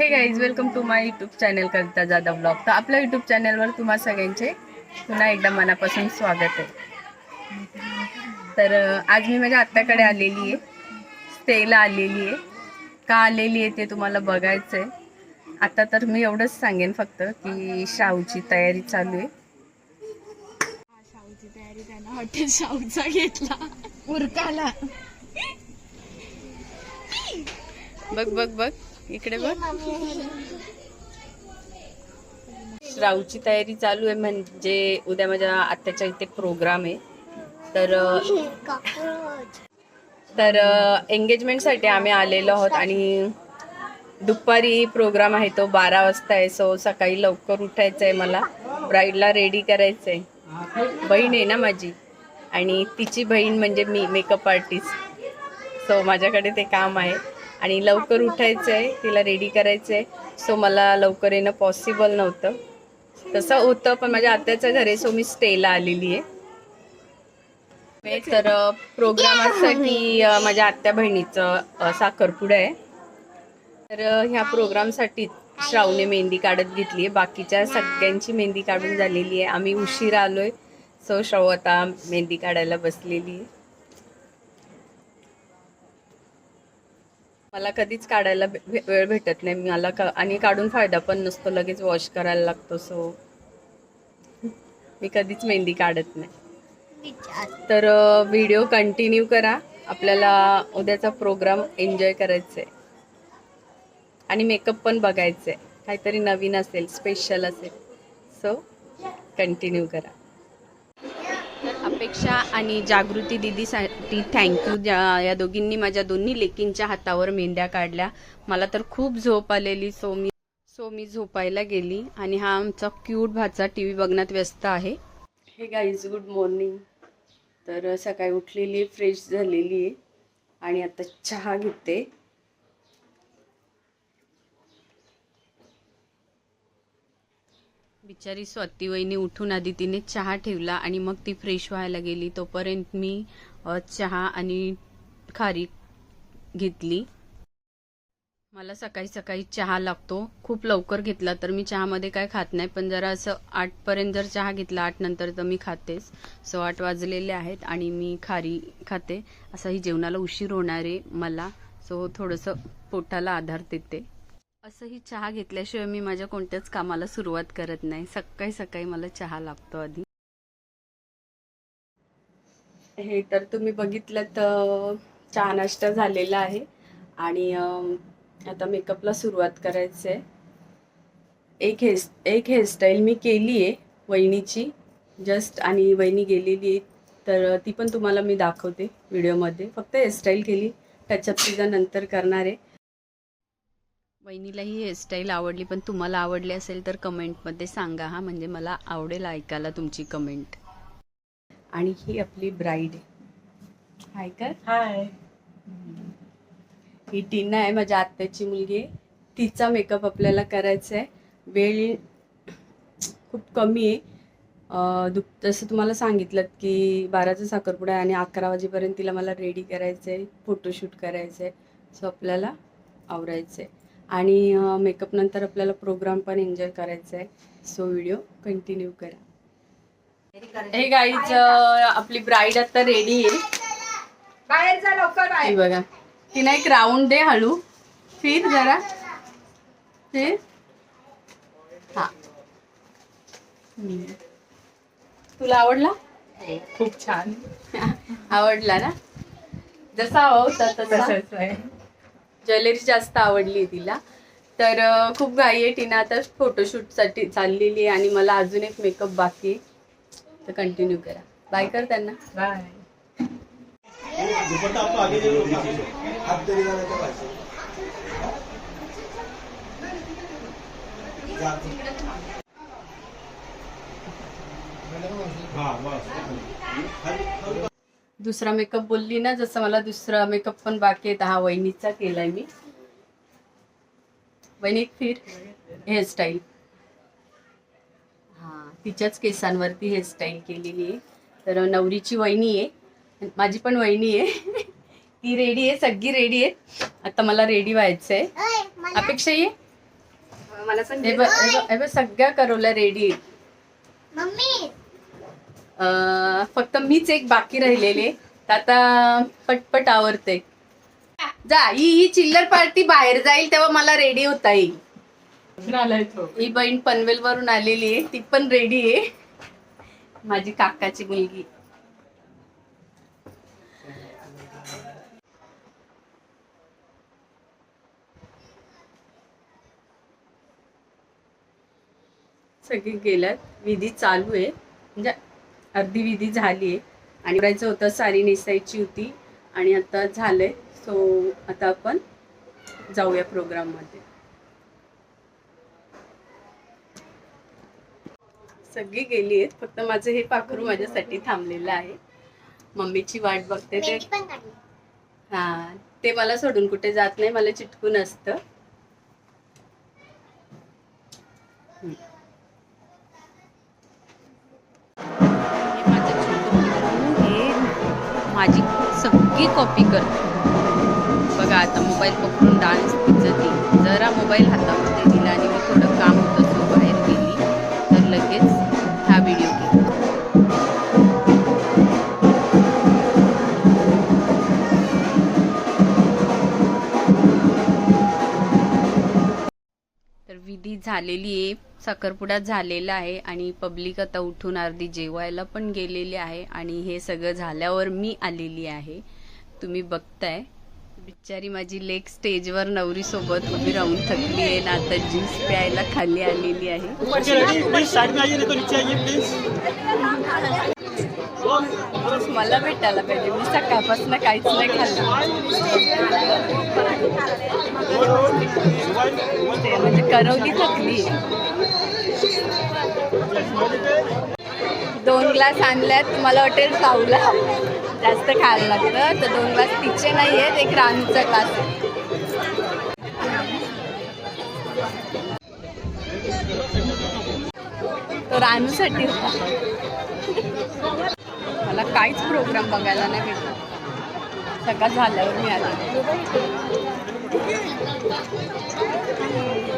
Hey guys welcome to my YouTube channel Kavita Jadhav blog तर आपल्या YouTube चॅनलवर तुम्हा सगळ्यांचे पुन्हा एकदा मनापासून स्वागत आहे. तर आज मी माझ्या आत्याकडे आलेली आहे. स्टेला आलेली आहे. का आलेली आहे ते तुम्हाला बघायचं आहे. आता तर मी एवढंच सांगेन फक्त की शाहूची तयारी चालू आहे. शाहूची तयारी त्यानं हॉटेल शाहूचा घेतला. उरकाला बघ बघ बघ. इकडे बघ. श्रावची तयारी चालू आहे म्हणजे उद्या माझ्या आत्याच्या इथे प्रोग्राम आहे. तर तर एंगेजमेंटसाठी आम्ही आलेलो आहोत आणि दुपारी प्रोग्राम आहे तो बारा वाजता आहे. सो सकाळी लवकर उठायचं आहे मला. ब्राईडला रेडी करायचं आहे बहीण आहे ना माझी. आणि तिची बहीण म्हणजे मी मेकअप आर्टिस्ट सो माझ्याकडे ते काम आहे. आणि लवकर उठायचं आहे तिला रेडी करायचं आहे सो मला लवकर येणं पॉसिबल नव्हतं. तसं होतं पण माझ्या आत्याचं घर आहे सो मी स्टेला आलेली आहे. तर प्रोग्रामासाठी माझ्या आत्या बहिणीचं अ, साखरपुडा आहे. तर ह्या प्रोग्रामसाठी श्रावणे मेहंदी काढत घेतली आहे. बाकीच्या सगळ्यांची मेहंदी काढून झालेली आहे. आम्ही उशीर आलोय. सो श्राव आता मेहंदी काढायला बसलेली आहे. मला कधीच काढायला वेळ भेटत नाही. मला का आणि काढून फायदा पण नसतो. लगेच वॉश करायला लागतो. सो मी कधीच मेहंदी काढत नाही. तर व्हिडिओ कंटिन्यू करा. आपल्याला उद्याचा प्रोग्राम एन्जॉय करायचा आहे आणि मेकअप पण बघायचं आहे काहीतरी नवीन असेल स्पेशल असेल. सो कंटिन्यू करा. तर अपेक्षा आणि जागृती दिदीसाठी थँक्यू या दोघींनी माझ्या दोन्ही लेकींच्या हातावर मेंढ्या काढल्या. मला तर खूप झोप आलेली सो मी सो मी झोपायला गेली. आणि हा आमचा क्यूट भाचा टी व्ही बघण्यात व्यस्त आहे. हे गाईज गुड मॉर्निंग तर सकाळी उठलेली फ्रेश झालेली आहे. आणि आता चहा घेते. बिचारी स्वाती वहिनी उठून आधी तिने चहा ठेवला आणि मग ती फ्रेश व्हायला गेली. तोपर्यंत मी चहा आणि खारी घेतली. मला सकाळी सकाळी चहा लागतो. खूप लवकर घेतला तर मी चहामध्ये काय खात नाही पण जरा असं आठपर्यंत जर चहा घेतला आठ नंतर तर मी खातेच. सो आठ वाजलेले आहेत आणि मी खारी खाते. असंही जेवणाला उशीर होणार आहे मला. सो थोडंसं पोटाला आधार देते. असंही चहा घेतल्याशिवाय मी माझ्या कोणत्याच कामाला सुरुवात करत नाही. सकाळी सकाळी मला चहा लागतो आधी. हे तर तुम्ही बघितलं तर चहा नाश्ता झालेला आहे आणि आता मेकअपला सुरुवात करायचं आहे एक हेअर एक हेअरस्टाईल मी केली आहे वहिनीची जस्ट आणि वहिनी गेलेली आहे तर ती पण तुम्हाला मी दाखवते व्हिडिओमध्ये फक्त हेअरस्टाईल केली. टचअप तिचा नंतर करणार आहे. वहिनीला ही हेअरस्टाईल आवडली पण तुम्हाला आवडली असेल तर कमेंटमध्ये सांगा हा. म्हणजे मला आवडेल ऐकायला तुमची कमेंट. आणि ही आपली ब्राईड हाय कर. हाय ही टीना आहे माझ्या आत्याची मुलगी. तिचा मेकअप आपल्याला करायचा आहे. वेळ खूप कमी आहे. दुप जसं तुम्हाला सांगितलं की बाराचा साखरपुडा आहे आणि अकरा वाजेपर्यंत तिला मला रेडी करायचं आहे फोटोशूट करायचं आहे सो आपल्याला आवरायचं आहे आणि मेकअप नंतर आपल्याला प्रोग्राम पण एन्जॉय करायचा आहे. सो व्हिडिओ कंटिन्यू करा. हे गाईच आपली ब्राईड आता रेडी आहे. बाहेर जा लवकर ही बघा. तिने एक राऊंड दे हळू. फिर जरा. फिर हा. तुला आवडला? खूप छान. आवडला ना? जसा तसा. तसंच आहे. ज्वेलरी जास्त आवडली तिला. तर खूप घाई आहे टीना आता फोटोशूटसाठी चाललेली आहे आणि मला अजून एक मेकअप बाकी आहे. तर कंटिन्यू करा. बाय कर त्यांना. बाय हा बस. दुसरा मेकअप बोलली ना जसं मला दुसरा मेकअप पण बाकी आहे तर हा वहिनीचा केलाय मी. वहिनी फिर हेअरस्टाईल हा तिच्याच केसांवरती हेअरस्टाईल केलेली आहे. तर नवरीची वहिनी आहे माझी पण वहिनी आहे. ती रेडी आहे सगळी रेडी आहे आता मला रेडी व्हायचं आहे अपेक्षा ये? मला पण सगळ्या करवल्या रेडी अं, फक्त मीच एक बाकी राहिलेले. तर आता पटपट आवरते. जा ही ही चिल्लर पार्टी बाहेर जाईल तेव्हा मला रेडी होता येईल. ही बहीण पनवेल वरून आलेली आहे ती पण रेडी आहे. माझी काकाची मुलगी. सगळी गेल्यात विधी चालू आहे. म्हणजे अर्धी विधी झाली आहे. आणि करायचं होतं साडी नेसायची होती. आणि आता झालंय. सो आता आपण जाऊया प्रोग्राममध्ये. सगळी गेली आहेत. फक्त माझं हे पाखरू माझ्यासाठी थांबलेलं आहे. मम्मीची वाट बघते ते. हा ते मला सोडून कुठे जात नाही. मला चिटकून असतं. माझी सगळी कॉपी करते. बघा आता मोबाईल पकडून डान्स जर ती जरा मोबाईल हातामध्ये. झालेली आहे. साखरपुडा झालेला आहे आणि पब्लिक आता उठून अर्धी जेवायला पण गेलेली आहे आणि हे सगळं झाल्यावर मी आलेली आहे. तुम्ही बघताय. बिचारी माझी लेक स्टेजवर नवरी सोबत उभी राहून थकली आहे. ना आता ज्यूस प्यायला खाली आलेली आहे. मला भेटायला पाहिजे. मी सकाळपासून काहीच नाही खाल्लं. ते म्हणजे करवली थकली. दोन ग्लास आणल्यात. मला वाटेल साऊला जास्त खायला लागतं. तर दोन ग्लास तिचे नाही आहेत एक रानूचा ग्लास. आहे तो रानूसाठी होता. मला काहीच प्रोग्राम बघायला नाही भेटला. सकाळ झाल्यावर मी आले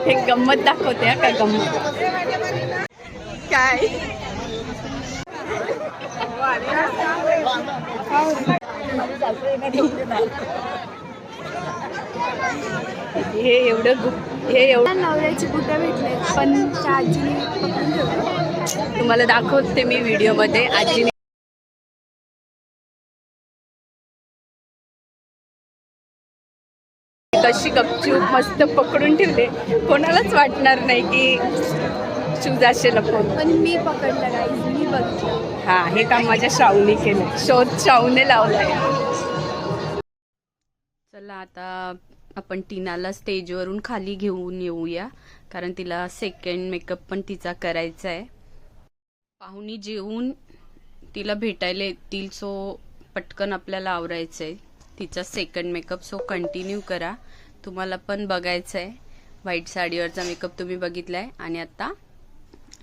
हे गंमत दाखवते हा का गंमत? काय? हे एवढं हे एवढं नवऱ्याची बुटं भेटले पण आजीने ठेवलं. तुम्हाला दाखवते मी व्हिडिओमध्ये आजीने कशी गपचूप मस्त पकडून ठेवले. कोणालाच वाटणार नाही की शूज असे लपवून पण मी पकडलं गाईज मी बघितलं. हा हे काम माझ्या श्रावणी केलं शोध श्रावणे लावलाय. चला आता आपण टीनाला स्टेजवरून खाली घेऊन येऊया. कारण तिला सेकंड मेकअप पण तिचा करायचा आहे पाहुणी जेवून तिला भेटायला येतील सो पटकन आपल्याला आवरायचं आहे तिचा सेकंड मेकअप सो कंटिन्यू करा. तुम्हाला पण बघायचं आहे व्हाईट साडीवरचा मेकअप तुम्ही बघितलाय. आणि आता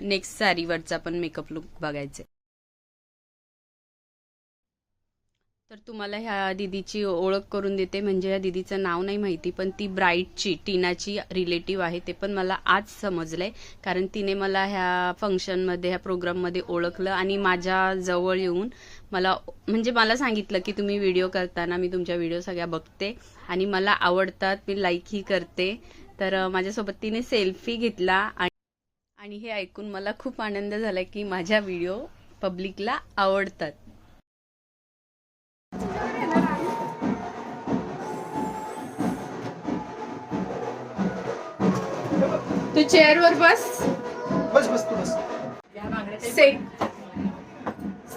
नेक्स्ट साडीवरचा पण मेकअप लुक बघायचा आहे तर तुम्हाला ह्या दिदीची ओळख करून देते. म्हणजे या दिदीचं नाव नाही माहिती पण ती ब्राईटची टीनाची रिलेटिव्ह आहे. ते पण मला आज समजलंय. कारण तिने मला ह्या फंक्शनमध्ये ह्या प्रोग्राममध्ये ओळखलं. आणि माझ्या जवळ येऊन मला म्हणजे मला सांगितलं की तुम्ही व्हिडिओ करताना मी तुमच्या व्हिडिओ सगळ्या बघते आणि मला आवडतात मी लाईकही करते. तर माझ्यासोबत तिने सेल्फी घेतला आणि आणि हे ऐकून मला खूप आनंद झाला की माझ्या व्हिडिओ पब्लिकला आवडतात. तू चेअरवर बस. बस बस तू बस. सेक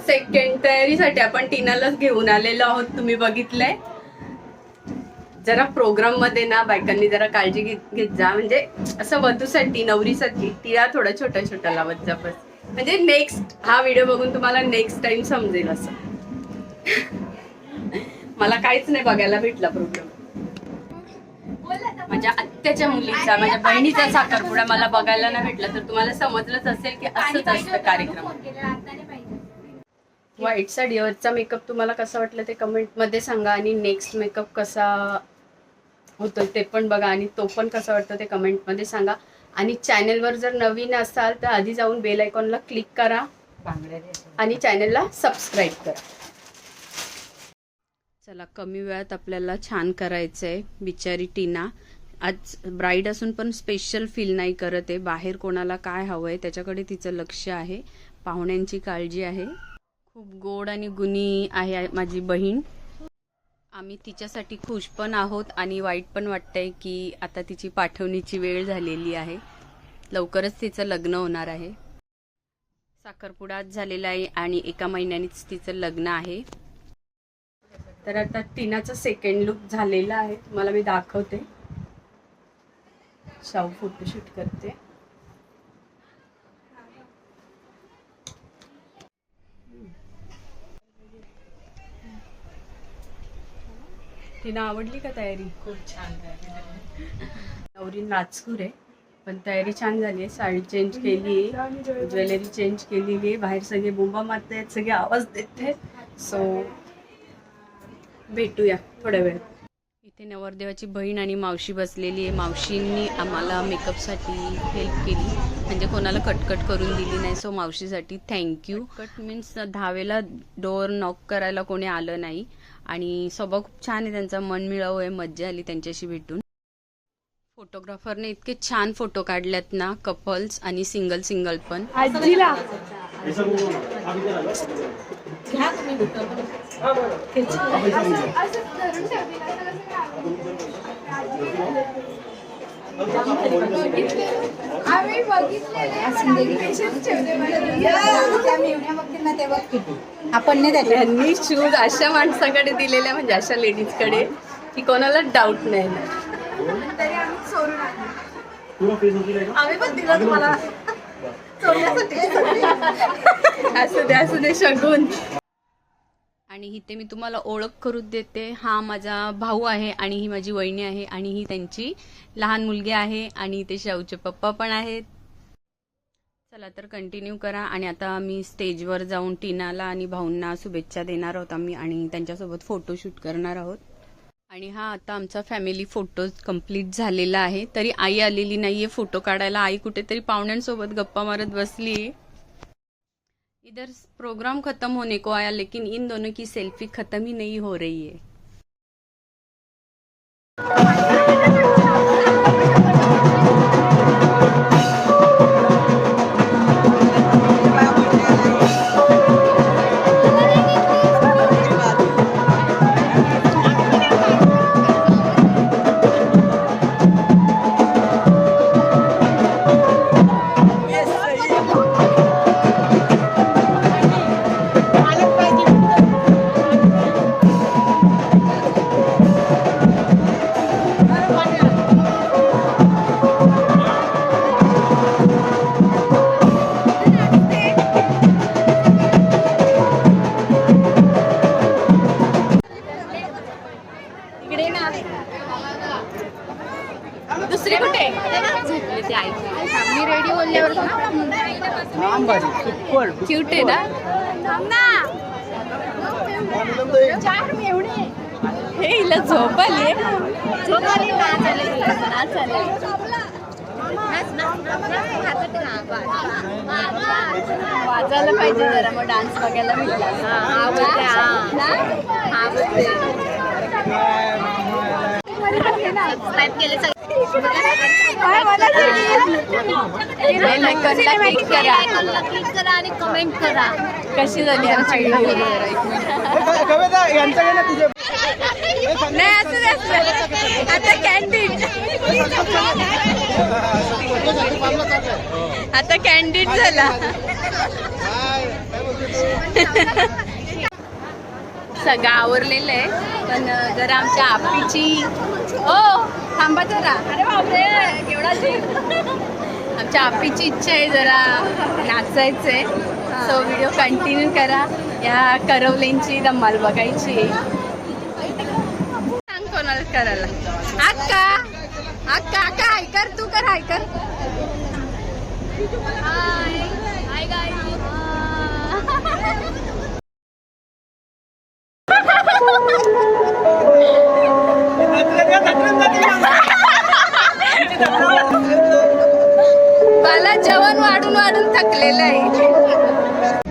सेकंड तयारीसाठी आपण टीनालाच घेऊन आलेलो आहोत. तुम्ही बघितलंय. जरा प्रोग्राममध्ये ना बायकांनी जरा काळजी घेत घेत जा. म्हणजे असं वधूसाठी नवरीसाठी तिला थोडा छोटा छोटा लावत जा बस. म्हणजे नेक्स्ट हा व्हिडिओ बघून तुम्हाला नेक्स्ट टाइम समजेल असं. मला काहीच नाही बघायला भेटला प्रोग्राम माझ्या आत्याच्या मुलीचा माझ्या बहिणीचा साखरपुडा मला बघायला नाही भेटला. तर तुम्हाला समजलंच असेल की असंच असतं कार्यक्रम. व्हाईट साडीवरचा मेकअप तुम्हाला कसा वाटला ते कमेंटमध्ये सांगा. आणि नेक्स्ट मेकअप कसा होतो ते पण बघा. आणि तो पण कसा वाटतो ते कमेंटमध्ये सांगा. आणि चॅनलवर जर नवीन असाल तर आधी जाऊन बेल आयकॉनला क्लिक करा. आणि चॅनलला सबस्क्राईब करा. चला कमी वेळात आपल्याला छान करायचं आहे बिचारी टीना. आज ब्राईड असून पण स्पेशल फील नाही करत आहे. बाहेर कोणाला काय हवं आहे त्याच्याकडे तिचं लक्ष आहे. पाहुण्यांची काळजी आहे. खूप गोड आणि गुणी आहे माझी बहीण. आम्ही तिच्यासाठी खुश पण आहोत आणि वाईट पण वाटतंय की आता तिची पाठवणीची वेळ झालेली आहे. लवकरच तिचं लग्न होणार आहे. साखरपुडाच झालेला आहे आणि एका महिन्यानेच तिचं लग्न आहे. तर आता टीनाचा सेकंड लुक झालेला आहे. तुम्हाला मी दाखवते. शाहू फोटोशूट करते. टीना आवडली का तयारी? खूप छान नवरी नाचकूर आहे पण तयारी छान झाली आहे. साडी चेंज केली आहे ज्वेलरी चेंज केलेली आहे. बाहेर सगळे बोंबा मारत आहेत सगळे आवाज देत आहेत सो भेटूया थोड्या वेळ. इथे नवरदेवाची बहीण आणि मावशी बसलेली आहे. मावशींनी आम्हाला मेकअपसाठी हेल्प केली. म्हणजे कोणाला कटकट करून दिली नाही. सो मावशीसाठी थँक्यू कट मीन्स दहावेला डोअर नॉक करायला कोणी आलं नाही. आणि स्वभाव खूप छान आहे त्यांचा. मन मिळावं आहे मज्जा आली त्यांच्याशी भेटून. फोटोग्राफरने इतके छान फोटो काढल्यात ना कपल्स आणि सिंगल सिंगल पण. आजीला. आम्ही आपण नाही त्याच्या शूज अशा माणसाकडे दिलेल्या म्हणजे अशा लेडीजकडे की कोणाला डाऊट नाही. तरी आम्ही आम्ही पण दिलं तुम्हाला. असू दे असू दे शगून. आणि इथे मी तुम्हाला ओळख करून देते. हा माझा भाऊ आहे आणि ही माझी वहिनी आहे आणि ही त्यांची लहान मुलगी आहे आणि इथे शाहूचे पप्पा पण आहेत. चला तर कंटिन्यू करा आणि आता मी स्टेजवर जाऊन टीनाला आणि भाऊंना शुभेच्छा देणार आहोत आम्ही आणि त्यांच्यासोबत फोटोशूट करणार आहोत. आणि हा आता आमचा फॅमिली फोटो कंप्लीट झालेला आहे. तरी आई आलेली नाहीये फोटो काढायला. आई कुठेतरी पाहुण्यांसोबत गप्पा मारत बसली आहे इधर प्रोग्राम खत्म होने को आया लेकिन इन दोनों की सेल्फी खत्म ही नहीं हो रही है। झोपले ते आई मी रेडी बोलल्यावर क्यूट आहे ना? हे हिला झोप आली झोप आली नाच आली नाच आली वाजायला पाहिजे जरा मग डान्स बघायला भेटला. काय मला क्लिक करा. क्लिक करा आणि कमेंट करा. कशी झाली नाही असं. आता कॅन्डिड आता कॅन्डिड झाला. सगळं आवरलेलं आहे. पण जरा आमच्या आपीची ओ थांबा जरा. अरे बापरे केवढा आमच्या आपीची इच्छा आहे जरा नाचायचंय. सो व्हिडिओ कंटिन्यू करा. या करवलेंची धम्माल बघायची. सांग कोणाला करायला. अक्का अक्का अक्का हाय कर तू कर हाय. जेवण वाढून वाढून थकलेलं आहे.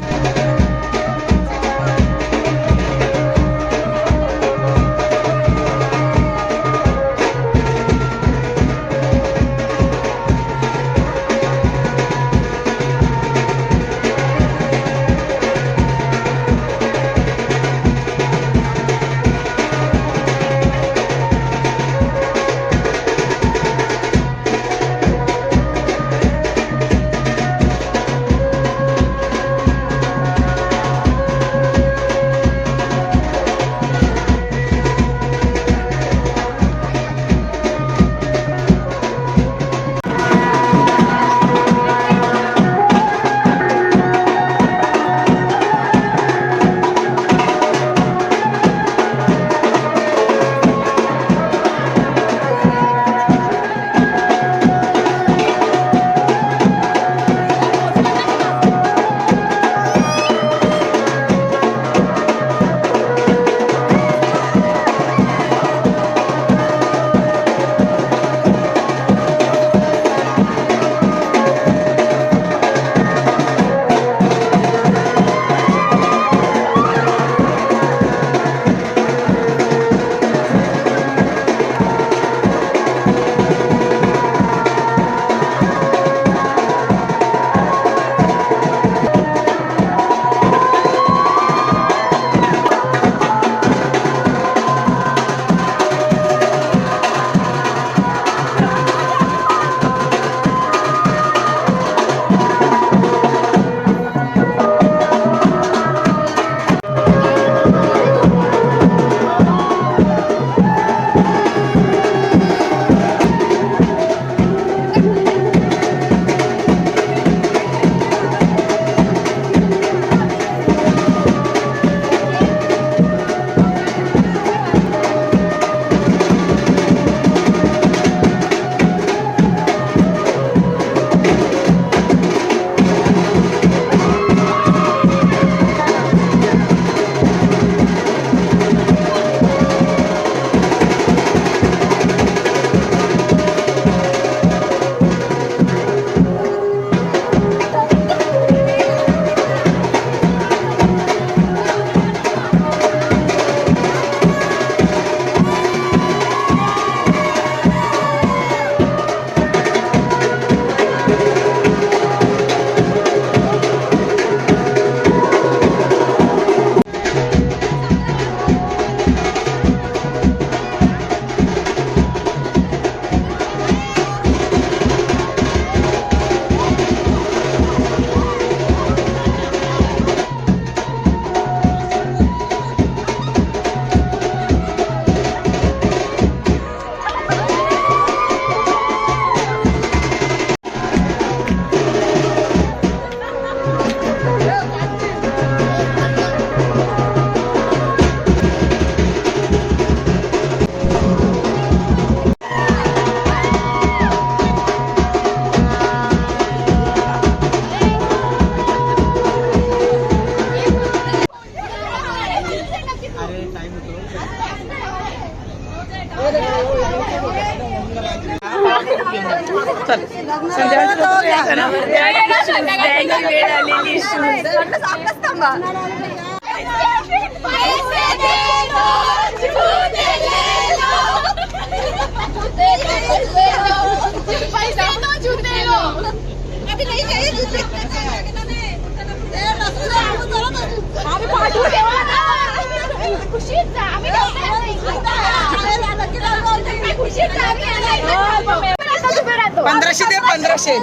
पंधराशे ते पंधराशे.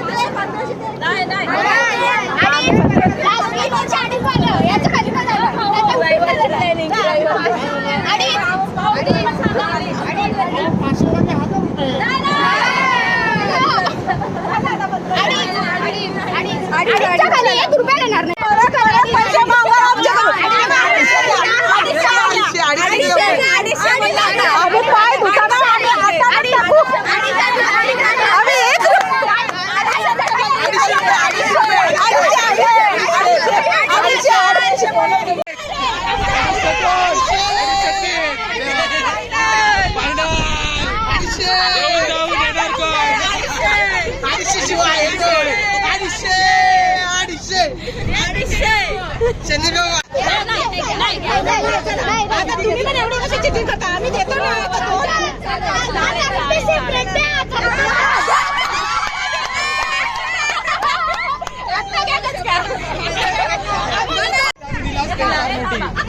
अडीचशे.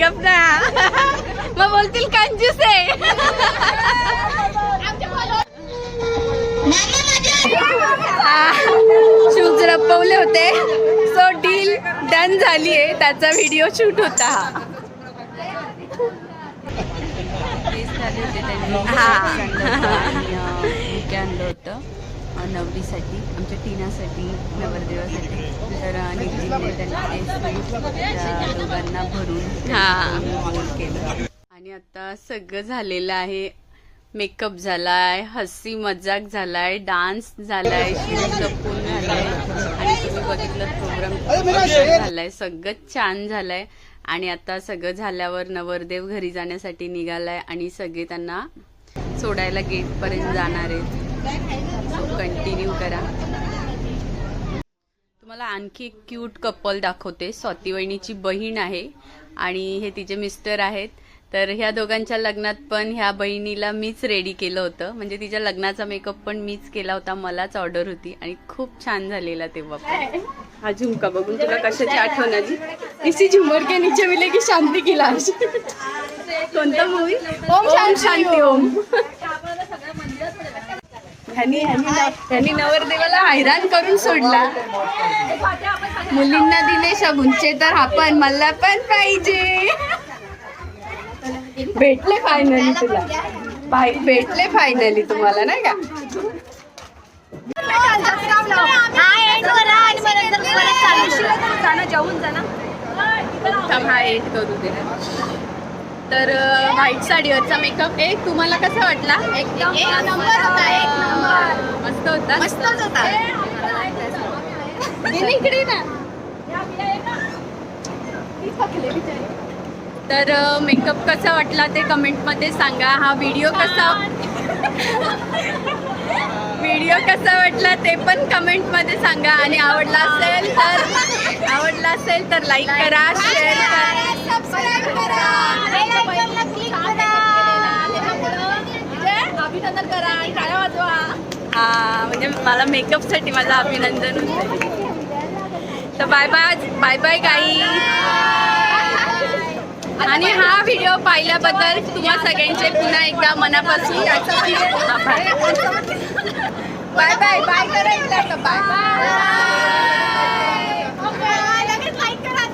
गप ना मग बोलतील कंजूस. आहे शूज लपवले होते. सो डील डन झाली आहे त्याचा व्हिडिओ शूट होता. हा. आणलं होतं. नवरीसाठी आमच्या टीनासाठी नवरदेवासाठी. तर नितीनने त्यांना दोघांना भरून हा. केलं. आणि आता सगळं झालेलं आहे. मेकअप झालाय हसी मजाक झालाय डान्स झालाय शूज जपून झालाय. आणि तुम्ही बघितलं प्रोग्राम झालाय सगळं छान झालंय. आणि आता सगळं झाल्यावर नवरदेव घरी जाण्यासाठी निघालाय आणि सगळे त्यांना सोडायला गेट पर्यंत जाणार आहेत. कंटिन्यू करा. तुम्हाला आणखी एक क्यूट कपल दाखवते. स्वाती वहिनीची बहीण आहे आणि हे तिचे मिस्टर आहेत. तर ह्या दोघांच्या लग्नात पण ह्या बहिणीला मीच रेडी केलं होतं. म्हणजे तिच्या लग्नाचा मेकअप पण मीच केला होता. मलाच ऑर्डर होती आणि खूप छान झालेला तेव्हा पण. हा झुमका बघून तुला कशाची आठवण आली? इसी झुमर के नीचे मिलेगी शांती की कोणता मूवी ओम शांती ओम. ह्यांनी ह्यांनी नव- ह्यांनी नवरदेवाला हैराण करून सोडला. मुलींना दिले शगुनचे तर आपण मला पण पाहिजे. भेटले फायनली तुला. भेटले फायनली तुम्हाला नाही का? हा एंड करू दे. तर व्हाईट साडीवरचा मेकअप एक तुम्हाला कसा वाटला? एकदम मस्त होता मस्तच होता? इकडे ना. तर मेकअप कसा वाटला ते कमेंटमध्ये सांगा. हा व्हिडिओ कसा कसा वाटला ते पण कमेंटमध्ये सांगा. आणि आवडला असेल तर आवडला असेल तर लाईक करा शेअर करा. अभिनंदन करा आणि टाळ्या वाजवा. हा म्हणजे मला मेकअपसाठी माझं अभिनंदन होतं तर बाय बाय बाय बाय गाई आणि हा व्हिडिओ पाहिल्याबद्दल तुम्हा सगळ्यांचे पुन्हा एकदा मनापासून आभार. बाय बाय बाय करायचं आता बाय. बाय. लगेच लाईक करा